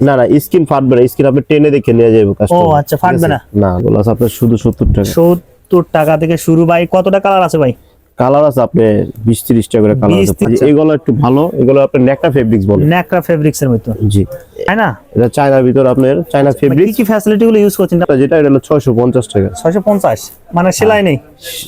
না না স্কিন ফাটবে না স্কিন আপনি টেনে দেখে নিয়ে যাবে ও, আচ্ছা, ফাটবে না? না এগুলো আপনার শুধু সত্তর টাকা। সত্তর টাকা থেকে শুরু ভাই কতটা কালার আছে ভাই? কালার আছে আপনি বিশ ত্রিশ টাকা করে কালার আছে। এগুলো একটু ভালো এগুলো আপনি নেকটা ফেব্রিক্স বলে ন্যাকড়া ফেব্রিক্স এর মতো। জি। তাই না? এটা চায়নার ভিতর আপনার চায়না কি কি ফ্যাসিলিটি গুলো ইউজ করছেন? যেটা এটা হলো ছয়শো পঞ্চাশ টাকা। ছয়শো পঞ্চাশ? মানে সেলাই নেই?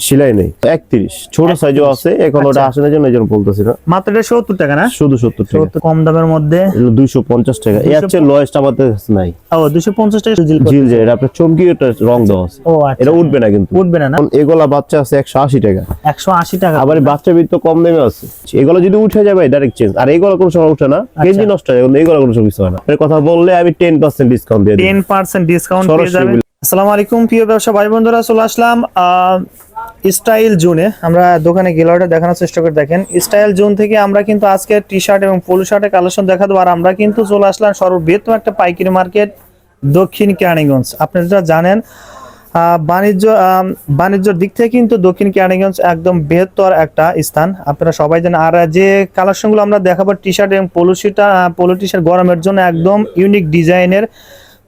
সেলাই নেই। একত্রিশ। ছোট সাইজও আছে এখন ওটা আসে না জন্য এই জন্য বলতেছি না। মাত্র এটা সত্তর টাকা না? শুধু সত্তর টাকা। সত্তর কম দামের মধ্যে? দুইশো পঞ্চাশ টাকা। এর হচ্ছে লোয়েস্ট আমাদের কাছে নাই। ও দুশো পঞ্চাশ টাকা জিল জিল যে এটা আপনার চমকি এটা রং দেওয়া আছে। ও আচ্ছা। এটা উঠবে না কিন্তু। উঠবে না না? এগুলা বাচ্চা আছে একশো আশি টাকা। একশো আশি টাকা। আবার বাচ্চা বৃত্ত কম দামে আছে। এগুলো যদি উঠে যাবে ডাইরেক্ট চেঞ্জ আর এগুলো কোনো সময় উঠে না। আচ্ছা। কেজি নষ্ট হয় এগুলো কোনো সময় হয় না। কথা বললে আমি টেন পার্সেন্ট ডিসকাউন্ট দিয়ে দিই টেন পার্সেন্ট ডিসকাউন্ট পেয়ে যাবেন। আসসালামু আলাইকুম প্রিয় ব্যবসা ভাই বন্ধুরা চলে আসলাম স্টাইল জোনে। আমরা দোকানে গেলাটা দেখানোর চেষ্টা করে দেখেন। স্টাইল জোন থেকে আমরা কিন্তু আজকে টি শার্ট এবং পোলো শার্টের কালেকশন দেখা দেবো আর আমরা কিন্তু চলে আসলাম সর্ববৃহত্তম একটা পাইকারি মার্কেট দক্ষিণ কেরানীগঞ্জ। আপনারা যেটা জানেন বাণিজ্য বাণিজ্যর দিক থেকে কিন্তু দক্ষিণ কেরানীগঞ্জ একদম বৃহত্তর একটা স্থান। আপনারা সবাই জানেন আর যে কালেকশনগুলো আমরা দেখাবো টি শার্ট এবং polo shirt polo T shirt গরমের জন্য একদম ইউনিক ডিজাইনের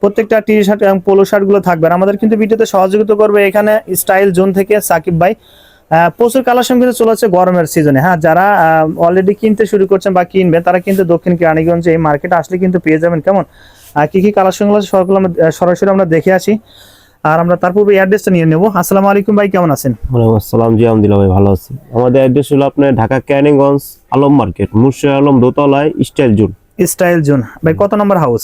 প্রত্যেকটা টি শার্ট এবং পোলো শার্টগুলো থাকবে। আর আমাদের কিন্তু ভিডিওতে সহযোগিতা করবে এখানে স্টাইল জোন থেকে সাকিব ভাই। প্রচুর কালেকশন কিন্তু চলেছে গরমের সিজনে হ্যাঁ যারা অলরেডি কিনতে শুরু করছেন বা কিনবে তারা কিন্তু দক্ষিণ কেরানীগঞ্জে এই মার্কেটে আসলে কিন্তু পেয়ে যাবেন। কেমন? আর কি কি কালেকশনগুলো আছে আমরা, সরাসরি আমরা দেখে আসি। আর আমরা তার পূর্বে অ্যাড্রেসটা নিয়ে নেব। আসসালামু আলাইকুম ভাই কেমন আছেন? ওয়ালাইকুম আসসালাম। জি আলহামদুলিল্লাহ ভাই ভালো আছি। আমাদের অ্যাড্রেস হলো আপনার ঢাকা ক্যানিংগঞ্জ আলম মার্কেট মুর্শিদ আলম দোতলায় স্টাইল জোন। Style zone. ভাই কত নম্বর হাউস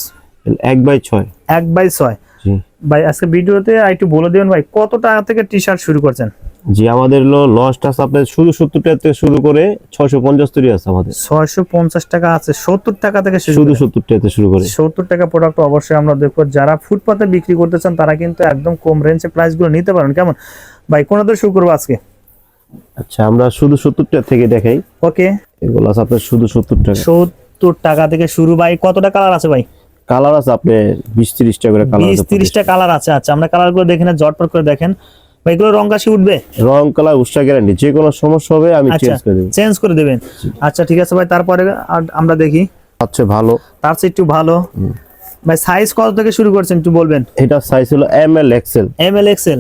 এক বাই ছয়। এক বাই ছয়। জি। ভাই আজকে ভিডিওতে একটু বলে দিবেন ভাই কত টাকা থেকে টি শার্ট শুরু করছেন? জি আমাদের লসটা আছে আপনার শুধু সত্তর টাকা থেকে শুরু করে ছয়শো পঞ্চাশ তৈরি আছে আমাদের। ছয়শো পঞ্চাশ টাকা আছে সত্তর টাকা থেকে শুধু সত্তর টাকা থেকে শুরু করে। সত্তর টাকা প্রোডাক্ট অবশ্যই আমরা দেখব। যারা ফুটপাতে বিক্রি করতে চান তারা কিন্তু একদম কম রেঞ্জে প্রাইসগুলো নিতে পারেন। কেমন? ভাই কোনদের শুরু করব আজকে? আচ্ছা আমরা শুধু সত্তর টাকা থেকে দেখাই। ওকে। এগুলো আছে আপনার শুধু সত্তর টাকা। সত্তর টাকা থেকে শুরু। ভাই কতটা কালার আছে ভাই? কালার আছে আপনি বিশ ত্রিশ টাকা করে কালার বিশ তিরিশটা কালার আছে। আচ্ছা আমরা কালারগুলো দেখে না জটপট করে দেখেন। এগুলো রং কাশি উঠবে? রং কালার উৎসাহ গ্যারান্টি যে কোনো সমস্যা হবে আমি আচ্ছা চেঞ্জ করে দেবো। চেঞ্জ করে দেবেন। আচ্ছা ঠিক আছে ভাই তারপরে আমরা দেখি। আচ্ছা ভালো। তার চেয়ে একটু ভালো। ভাই সাইজ কত থেকে শুরু করছেন একটু বলবেন? এটা সাইজ হলো M L XL M L XL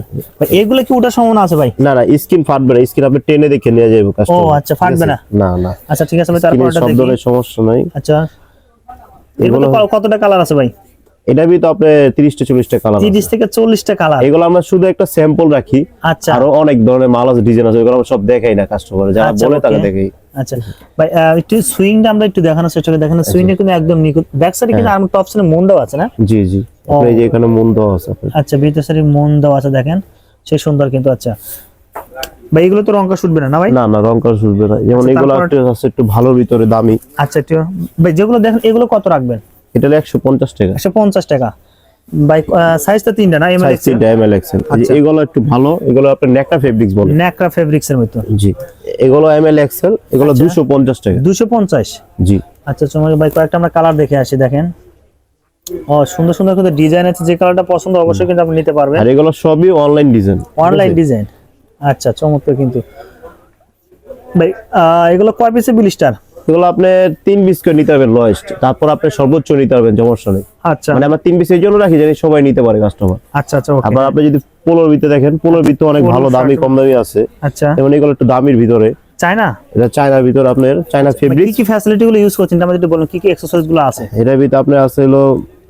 এগুলো কি ওটার সম্ভাবনা আছে ভাই? না না স্ক্রিন ফাটবে না স্ক্রিন আপনি টেনে দেখে নিয়ে যাবে কাস্টমার ও, আচ্ছা, ফাটবে না? না না। আচ্ছা ঠিক আছে ভাই তারপরটা সব দেখি। সমস্যা নাই। আচ্ছা। এগুলো কতটা কালার আছে ভাই? এটা তো আপনি তিরিশটা চল্লিশটা কালার তিরিশ থেকে চল্লিশটা কালার এগুলো আমরা শুধু একটা স্যাম্পল রাখি। আচ্ছা। আরও অনেক ধরনের মাল আছে ডিজাইন আছে এগুলো আমরা সব দেখাই না কাস্টমার যারা আচ্ছা, বলে. দেখাই। আচ্ছা। ভাই একটু সুইংটা আমরা একটু দেখানোর চেষ্টা করি। দেখানো সুইংটা কিন্তু একদম নিখুঁত। ব্যাক সাইডে কিন্তু হ্যাঁ। টপ সাইডে মন দেওয়া আছে না? জি জি। এই যে এখানে মন আছে আচ্ছা ভিতর সাইডে মন আছে দেখেন। সে সুন্দর কিন্তু আচ্ছা। ভাই এগুলো তো রংকা শুটবে না ভাই? না না শুনবে না। যেমন আচ্ছা, এগুলো একটু আছে একটু ভালো ভিতরে দামি। আচ্ছা ভাই যেগুলো দেখেন এগুলো কত রাখবেন? এটা একশো পঞ্চাশ টাকা। একশো পঞ্চাশ টাকা। ভাই সাইজটা তিনটা না? এম সাইজ তিনটা এম এল এক্সেল আচ্ছা। এগুলো একটু ভালো এগুলো আপনার নেকটা ফেব্রিক্স বলে। ন্যাকড়া ফেব্রিক্স এর মতো। জি। এগুলো এম এল এক্সেল এগুলো আচ্ছা। দুশো পঞ্চাশ টাকা। দুশো পঞ্চাশ? জি। আচ্ছা তোমাকে ভাই কয়েকটা আমরা কালার দেখে আসি দেখেন। ও সুন্দর সুন্দর কিন্তু ডিজাইন আছে যে কালারটা পছন্দ অবশ্যই কিন্তু আপনি নিতে পারবেন। আর এগুলো সবই অনলাইন ডিজাইন অনলাইন ডিজাইন আচ্ছা চমৎকার কিন্তু। ভাই এগুলো কয় পিসে বিলিস্টার এগুলো আপনি তিন পিস করে নিতে পারবেন লয়েস্ট তারপর আপনি সর্বোচ্চ নিতে পারবেন সমস্যা নেই। আচ্ছা। মানে আমরা তিন পিস এই জন্য রাখি জানি সবাই নিতে পারে কাস্টমার আচ্ছা আচ্ছা আবার আপনি যদি পোলোর ভিতরে দেখেন পোলোর ভিতরে অনেক ভালো দামি কম দামি আছে। আচ্ছা। যেমন এগুলো একটু দামির ভিতরে। চাই এটা চায়নার ভিতরে আপনার চায়না কি ফেব্রিক কি ফ্যাসিলিটি গুলো ইউজ করছেন? আমাদের একটু বলুন কি কি এক্সারসাইজগুলো আছে? এটার ভিতরে আপনার আছে হলো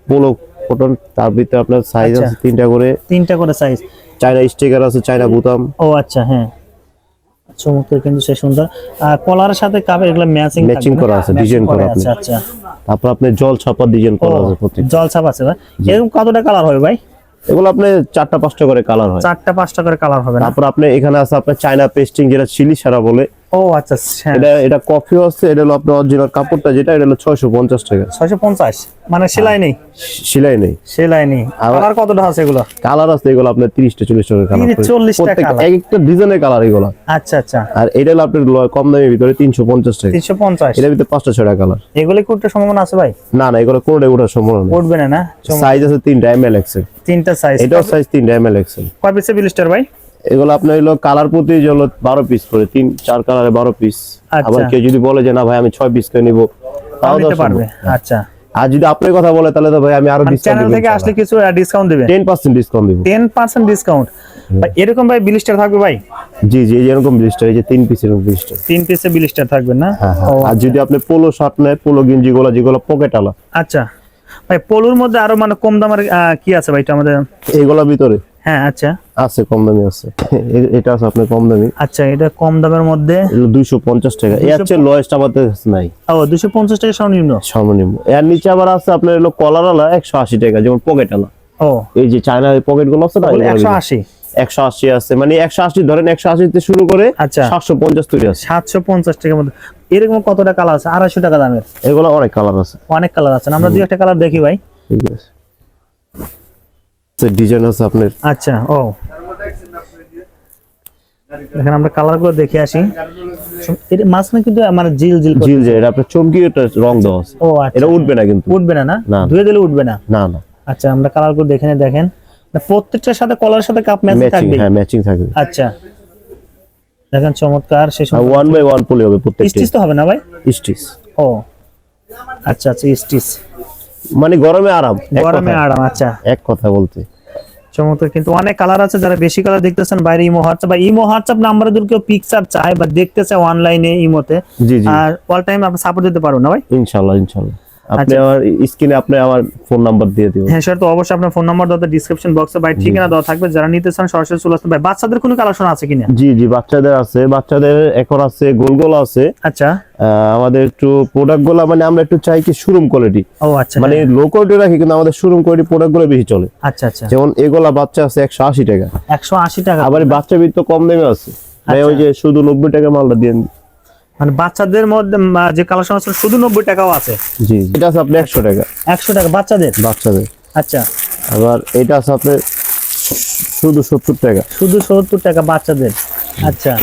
পোলো কটন তার ভিতরে আপনার সাইজ আচ্ছা। আছে তিনটা করে। তিনটা করে সাইজ চায়না স্টিকার আছে চায়না বুতাম। ও আচ্ছা হ্যাঁ। চমৎকার কিন্তু সে সুন্দর। আর কলারের সাথে এগুলো ম্যাচিং ম্যাচিং করা আছে, ডিজাইন করা আছে। আচ্ছা। তারপর আপনার জল ছাপার ডিজাইন করা আছে প্রতি জল ছাপ আছে ভাই এরকম কতটা কালার হবে ভাই? এগুলো আপনার চারটা পাঁচটা করে কালার হয়। চারটা পাঁচটা করে কালার হবে তারপর আপনি এখানে আছে আপনার চায়না পেস্টিং যেটা চিলি সারা বলে ও আচ্ছা হ্যাঁ। এটা এটা কফি আছে এটা হলো আপনার অরিজিনাল কাপড়টা যেটা এটা হলো ছয়শো পঞ্চাশ টাকা। ছয়শো পঞ্চাশ। মানে সেলাই নেই? সেলাই নেই। সেলাই নেই। কালার কতটা আছে এগুলো? কালার আছে এগুলো আপনার তিরিশটা চল্লিশ টাকা কালার 30, 40 টা colour। এক একটা ডিজাইনের কালার এগুলো। আচ্ছা আচ্ছা। আর এটা হলো আপনার কম দামের ভিতরে তিনশো পঞ্চাশ টাকা। তিনশো পঞ্চাশ। এটার ভিতরে পাঁচটা ছয়টা কালার এগুলো কি উঠতে সম্ভাবনা আছে ভাই? না না এগুলো কোনোটাই ওঠার সম্ভাবনা নেই। উঠবে না না? সাইজ আছে তিনটা এম এল এক্সেল তিনটা সাইজ এটাও সাইজ তিনটা এম এল এক্সেল কয় পিসে বিলিস্টার ভাই? এগুলো আপনার হলো কালার প্রতি হলো বারো পিস করে তিন চার কালারে বারো পিস আচ্ছা। আবার কেউ যদি বলে যে না ভাই আমি ছয় পিস করে নিবো তাও পারবে। আচ্ছা। আর যদি আপনার কথা বলে তাহলে তো ভাই আমি আরও থেকে আসলে কিছু ডিসকাউন্ট দিবেন? টেন পার্সেন্ট ডিসকাউন্ট দিব। ডিসকাউন্ট এরকম ভাই বিলিস্টার থাকবে ভাই? জি জি এরকম ব্লিস্টার এই যে তিন পিসের ব্লিস্টার তিন পিসে বিলিস্টার থাকবে না? হ্যাঁ হ্যাঁ। আর যদি আপনি পোলো শার্ট নেয় পোলো গেঞ্জি গুলো যেগুলো পকেট আলা। আচ্ছা। ভাই পলুর মধ্যে আরও মানে কম দামের কি আছে ভাই এটা আমাদের? এইগুলোর ভিতরে। হ্যাঁ আচ্ছা। আছে কম দামি আছে। এটা আছে আপনার কম দামি। আচ্ছা এটা কম দামের মধ্যে? এগুলো দুইশো পঞ্চাশ টাকা। এর হচ্ছে লোয়েস্ট আমাদের নাই। ও দুশো পঞ্চাশ টাকা সর্বনিম্ন? সর্বনিম্ন। এর নিচে আবার আছে আপনার হলো কলার আলা একশো আশি টাকা যেমন পকেট আলা ও। এই যে চায়না পকেটগুলো আছে না একশো আশি। একশো আশি আছে। মানে একশো আশি ধরেন একশো আশি শুরু করে আচ্ছা। সাতশো পঞ্চাশ তৈরি আছে। সাতশো পঞ্চাশ টাকার মধ্যে। এরকম কতটা কালার আছে? আড়াইশো টাকা দামের। এগুলো অনেক কালার আছে। অনেক কালার আছে? আমরা দুই একটা কালার দেখি ভাই। ঠিক আছে। ডিজাইন আছে আপনার আচ্ছা ও। দেখেন আমরা কালারগুলো দেখে আসি। এটা মাঝখানে কিন্তু মানে জিল জিল করে- জিল এটা আপনার চমকি একটা রং দেওয়া আছে। ও আচ্ছা। এটা উঠবে না কিন্তু। উঠবে না না। ধুয়ে দিলে উঠবে না? না না। আচ্ছা আমরা কালারগুলো দেখে দেখেন। প্রত্যেকটার সাথে কলার সাথে কাপ ম্যাচিং থাকবে। হ্যাঁ ম্যাচিং থাকবে। আচ্ছা। দেখেন চমৎকার। শেষ আর ওয়ান বাই ওয়ান পলি হবে প্রত্যেকটি। স্টিচ তো হবে না ভাই? স্টিচ। ও। আচ্ছা আচ্ছা স্টিচ। মানে গরমে আরাম গরমে আরাম আচ্ছা। এক কথা বলতে। চমৎকার কিন্তু অনেক কালার আছে যারা বেশি কালার দেখতেছেন বাইরে ইমো হোয়াটসঅ্যাপ বা ইমো হোয়াটসঅ্যাপ নাম্বারে যদি কেউ পিকচার চায় বা দেখতে চায় অনলাইনে ইমোতে জি জি। আর অল টাইম আপনি সাপোর্ট দিতে পারো না ভাই? ইনশাআল্লাহ ইনশাল্লাহ। আপনি আচ্ছা। আমার স্ক্রিনে আপনি আমার ফোন নাম্বার দিয়ে দিবেন। হ্যাঁ স্যার তো অবশ্যই আপনার ফোন নাম্বার দেওয়া ডিসক্রিপশন বক্সে ভাই ঠিকানা দেওয়া থাকবে। যারা নিতে চান সরাসরি চলে আসতে ভাই বাচ্চাদের কোনো কালেকশন আছে কিনা? জি জি বাচ্চাদের আছে। বাচ্চাদের এখন আছে গোল গোল আছে। আচ্ছা। আমাদের একটু প্রোডাক্টগুলা মানে আমরা একটু চাই কি শোরুম কোয়ালিটি ও আচ্ছা। মানে। লো কোয়ালিটি রাখি কিন্তু আমাদের শোরুম কোয়ালিটি প্রোডাক্টগুলো বেশি চলে। আচ্ছা আচ্ছা। যেমন এগুলা বাচ্চা আছে একশো আশি টাকা। একশো আশি টাকা। আবার বাচ্চা বিট কম দামে আছে। ভাই ওই যে শুধু নব্বই টাকা মালটা দিয়ে। মানে বাচ্চাদের মধ্যে যে কালেকশন আছে শুধু নব্বই টাকাও আছে। জি। এটা আছে আপনি একশো টাকা। একশো টাকা বাচ্চাদের? বাচ্চাদের। আচ্ছা। আবার এটা আছে আপনি শুধু সত্তর টাকা। শুধু সত্তর টাকা বাচ্চাদের। আচ্ছা।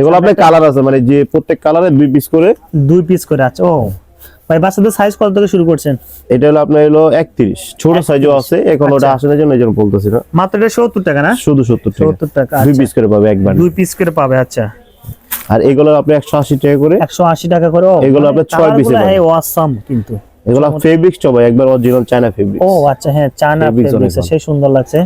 এগুলো আপনার কালার আছে মানে যে প্রত্যেক কালারে দুই পিস করে। দুই পিস করে আছে ও ভাই বাচ্চাদের সাইজ কত থেকে শুরু করছেন? এটা হলো আপনার হলো একত্রিশ। ছোট সাইজও আছে এখন ওটা আসলে জন্য এই জন্য বলতেছি না। মাত্র এটা সত্তর টাকা না? শুধু সত্তর টাকা। সত্তর টাকা দুই আচ্ছা। পিস করে পাবে একবার দুই পিস করে পাবে আচ্ছা। আর এগুলো আপনি একশো আশি টাকা করে একশো আশি টাকা করে এগুলো মানে আপনার ছয় piece এ পাবেন। হ্যাঁ ওয়াসাম কিন্তু। এগুলো ফেব্রিক্স সবাই একবার অরিজিনাল চায়না ফেব্রিক ও আচ্ছা হ্যাঁ চায়না অনেক সেই সুন্দর লাগছে।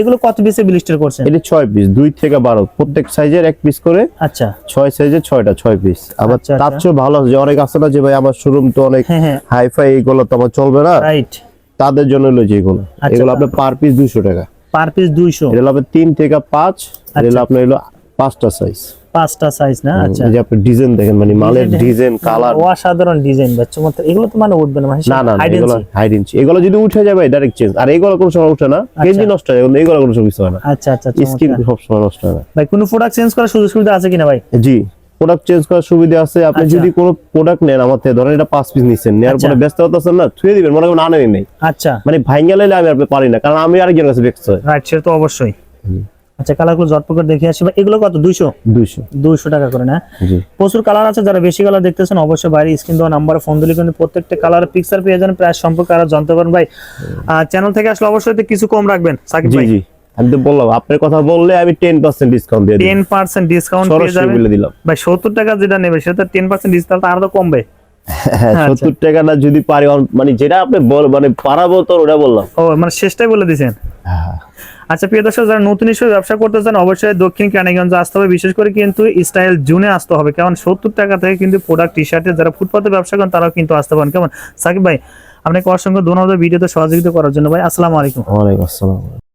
এগুলো কত পিসে ব্লিস্টার করছেন? এটা ছয় পিস দুই থেকে বারো। প্রত্যেক সাইজের এক পিস করে। আচ্ছা। ছয় সাইজের ছয়টা ছয় পিস আবার আচ্ছা, তার আচ্ছা। চেয়েও ভালো যে অনেক আছে না যে ভাই আমার শোরুম তো অনেক হ্যাঁ হ্যাঁ। হাই ফাই এইগুলো তো আমার চলবে না। রাইট তাদের জন্য হলো যেগুলো আচ্ছা, এগুলো আপনার পার পিস দুশো টাকা। পার পিস দুইশো। এটা হলো আপনার তিন থেকে পাঁচ। আর আচ্ছা। এগুলো আপনার হলো পাঁচটা সাইজ পাঁচটা সাইজ না? আচ্ছা। এই যে আপনি ডিজাইন দেখেন মানে মালের ডিজাইন কালার অসাধারণ ডিজাইন বা চমৎকার এগুলো তো মানে উঠবে না মানে না না না, এগুলো হাইড ইঞ্চি এগুলো যদি উঠে যাবে ডাইরেক্ট চেঞ্জ আর এগুলো কোনো সময় উঠে না। কেজি নষ্ট হয় কিন্তু এগুলো কোনো সমস্যা হয় না। আচ্ছা আচ্ছা স্কিন সব সময় নষ্ট হয় না। ভাই কোনো প্রোডাক্ট চেঞ্জ করার সুযোগ সুবিধা আছে কিনা ভাই? জি প্রোডাক্ট চেঞ্জ করার সুবিধা আছে। আপনি আচ্ছা। যদি কোনো প্রোডাক্ট নেন আমার থেকে ধরেন এটা পাঁচ পিস নিচ্ছেন নেওয়ার আচ্ছা। পরে ব্যস্ত হতেছেন না থুয়ে দিবেন মনে করেন আনেনি নেই। আচ্ছা। মানে ভাইঙ্গা লাইলে আমি আর পারি না কারণ আমি আরেকজনের কাছে ব্যস্ত। হয় রাইট সেটা তো অবশ্যই। আচ্ছা কালারগুলো জটপট করে দেখে আসি। এগুলো কত? দুইশো? দুইশো। দুইশো টাকা করে না? প্রচুর কালার আছে যারা বেশি কালার দেখতেছেন অবশ্যই বাইরে স্ক্রিন দেওয়া নাম্বারে ফোন দিলে কিন্তু প্রত্যেকটা কালার পিকচার পেয়ে যান প্রায় সম্পর্কে আরও জানতে পারেন ভাই চ্যানেল থেকে আসলে অবশ্যই কিছু কম রাখবেন সাকিব ভাই। আমি তো বললাম আপনার কথা বললে আমি টেন পার্সেন্ট ডিসকাউন্ট দিয়ে দিই। টেন পার্সেন্ট ডিসকাউন্ট পেয়ে যাবেন। বলে দিলাম। ভাই সত্তর টাকা যেটা নেবে সেটা টেন পার্সেন্ট ডিসকাউন্ট আরও তো কমবে। হ্যাঁ আচ্ছা। টাকাটা যদি পারি মানে যেটা আপনি বল মানে পারাবো তো ওটা বললাম। ও মানে শেষটাই বলে দিয়েছেন হ্যাঁ আচ্ছা প্রিয় দর্শক, যারা নতুন হিসেবে ব্যবসা করতে চান, অবশ্যই দক্ষিণ কেরানীগঞ্জে আসতে হবে। বিশেষ করে কিন্তু স্টাইল জুনে আসতে হবে। কেমন? সত্তর টাকা থেকে কিন্তু প্রোডাক্ট টি শার্টে যারা ফুটপাতে ব্যবসা করেন, তারাও কিন্তু আসতে পারেন। কেমন? সাকিব ভাই, আপনাকে অসংখ্য ধন্যবাদ। ভিডিওতে সহযোগিতা করার জন্য। ভাই, আসসালামু আলাইকুম। ওয়ালাইকুম আসসালাম।